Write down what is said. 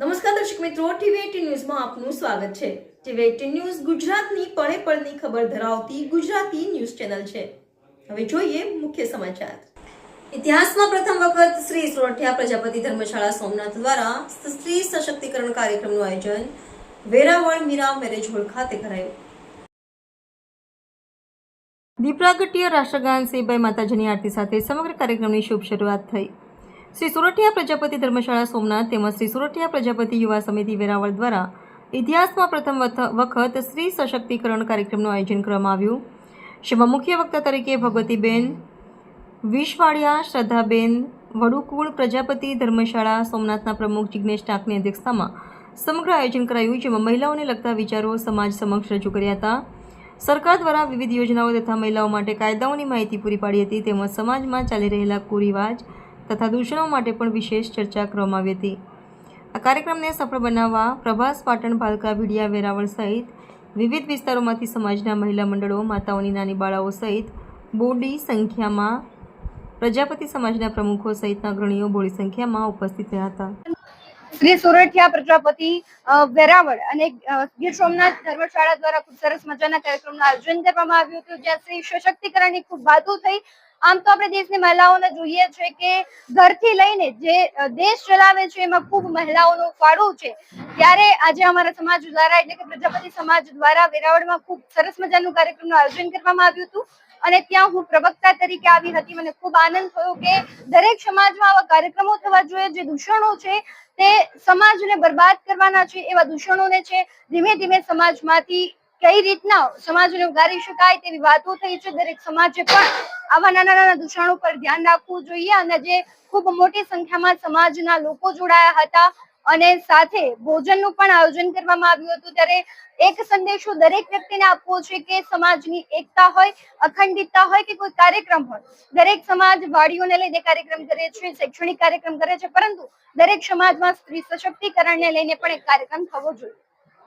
નમસ્કાર દર્શક મિત્રો, ટીવી ન્યૂઝમાં આપનું સ્વાગત છે. ટીવી એટીન ન્યૂઝ ગુજરાતની પળે પળની ખબર ધરાવતી ગુજરાતી ન્યૂઝ ચેનલ છે. હવે જોઈએ મુખ્ય સમાચાર. ઇતિહાસમાં પ્રથમ વખત શ્રી સોરઠિયા પ્રજાપતિ ધર્મશાળા સોમનાથ દ્વારા સ્ત્રી સશક્તિકરણ કાર્યક્રમનું આયોજન વેરાવળ મીરા મેરેજ હોલ ખાતે કરાયું. દીપરાગટીય રાષ્ટ્રગાન શ્રીભાઈ માતાજીની આરતી સાથે સમગ્ર કાર્યક્રમની શુભ શરૂઆત થઈ. શ્રી સુરઠિયા પ્રજાપતિ ધર્મશાળા સોમનાથ તેમજ શ્રી સુરઠિયા પ્રજાપતિ યુવા સમિતિ વેરાવળ દ્વારા ઇતિહાસમાં પ્રથમ વખત સ્ત્રી સશક્તિકરણ કાર્યક્રમનું આયોજન કરવામાં આવ્યું. જેમાં મુખ્ય વક્તા તરીકે ભગવતીબેન વિશવાડિયા શ્રદ્ધાબેન વડુકુળ પ્રજાપતિ ધર્મશાળા સોમનાથના પ્રમુખ જિગ્નેશ ટાંકની અધ્યક્ષતામાં સમગ્ર આયોજન કરાયું, જેમાં મહિલાઓને લગતા વિચારો સમાજ સમક્ષ રજૂ કર્યા હતા. સરકાર દ્વારા વિવિધ યોજનાઓ તથા મહિલાઓ માટે કાયદાઓની માહિતી પૂરી પાડી હતી, તેમજ સમાજમાં ચાલી રહેલા કુરિવાજ તથા દૂષણો માટે પણ વિશેષ ચર્ચા કરવામાં આવી હતી. આ કાર્યક્રમને સફળ બનાવવા પ્રભાસ પાટણ ભાલકા ભીડિયા વેરાવળ સહિત વિવિધ વિસ્તારોમાંથી સમાજના મહિલા મંડળો, માતાઓની નાની બાળાઓ સહિત બોડી સંખ્યામાં પ્રજાપતિ સમાજના પ્રમુખો સહિતના અગ્રણીઓ બોડી સંખ્યામાં ઉપસ્થિત રહ્યા હતા. શ્રી સુરઠિયા પ્રજાપતિ વેરાવળ અને ગીર સોમનાથ ધર્મશાળા દ્વારા ખૂબ સરસ મજાના કાર્યક્રમનું આયોજન કરવામાં આવ્યું હતું, જ્યાં સ્ત્રી સશક્તિકરણની ખૂબ વાતો થઈ. આમ તો આપણે દેશની મહિલાઓને જોઈએ છે કે ઘરથી લઈને જે દેશ ચલાવે છે એમાં ખૂબ મહિલાઓનો ફાળો છે. ત્યારે આજે અમારા સમાજ દ્વારા એટલે કે પ્રજાપતિ સમાજ દ્વારા વેરાવળમાં ખૂબ સરસ મજાનું કાર્યક્રમનું આયોજન કરવામાં આવ્યું હતું. અને ત્યાં હું પ્રવક્તા તરીકે આવી હતી. મને ખૂબ આનંદ થયો કે દરેક સમાજમાં આવા કાર્યક્રમો થવા જોઈએ. જે દૂષણો છે તે સમાજને બરબાદ કરવાના છે એવા દૂષણોને છે ધીમે ધીમે સમાજમાંથી કઈ રીતના સમાજને ઉગારી શકાય તેવી વાતો થઈ છે દરેક સમાજે પણ આવા નાના નાના દૂષણો પર ધ્યાન રાખવું જોઈએ અને જે ખૂબ મોટી સંખ્યામાં સમાજના લોકો જોડાયા હતા અને સાથે ભોજનનું પણ આયોજન કરવામાં આવ્યું હતું. ત્યારે એક સંદેશો દરેક વ્યક્તિને આપવો છે કે સમાજની એકતા હોય, અખંડિતતા હોય કે કોઈ કાર્યક્રમ હોય. દરેક સમાજ વાડીઓને લઈને કાર્યક્રમ કરે છે, શૈક્ષણિક કાર્યક્રમ કરે છે, પરંતુ દરેક સમાજમાં સ્ત્રી સશક્તિકરણને લઈને પણ એક કાર્યક્રમ થવો જોઈએ.